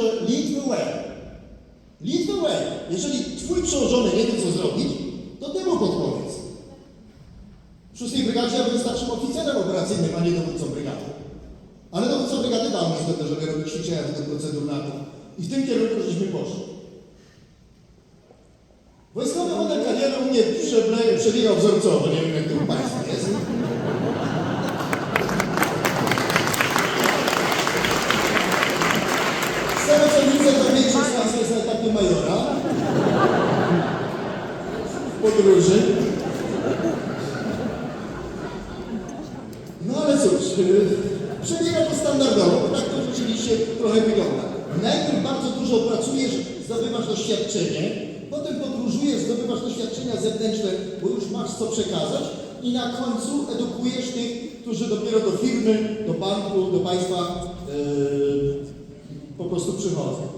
że way. Lead the way. Jeżeli twój przełożony nie wie, co zrobić, to ty mu podpowiedz. W szóstej brygadzie ja byłem starszym oficerem operacyjnym, a nie dowódcą brygady. Ale dowódca brygady dał mi zgodę, żeby robić ćwiczenia w tym proceduralnym. I w tym kierunku żeśmy poszli. Wojskowy model kariery u mnie przebiegał wzorcowo, nie wiem jak to u Państwa jest. Z tego co widzę, Państwa jest na etapie majora. Podróży. No ale cóż, yy, przebiega to standardowo, bo tak to rzeczywiście trochę wygląda. Najpierw bardzo dużo pracujesz, zdobywasz doświadczenie, potem podróżujesz, zdobywasz doświadczenia zewnętrzne, bo już masz co przekazać i na końcu edukujesz tych, którzy dopiero do firmy, do banku, do państwa yy, po prostu przychodzą.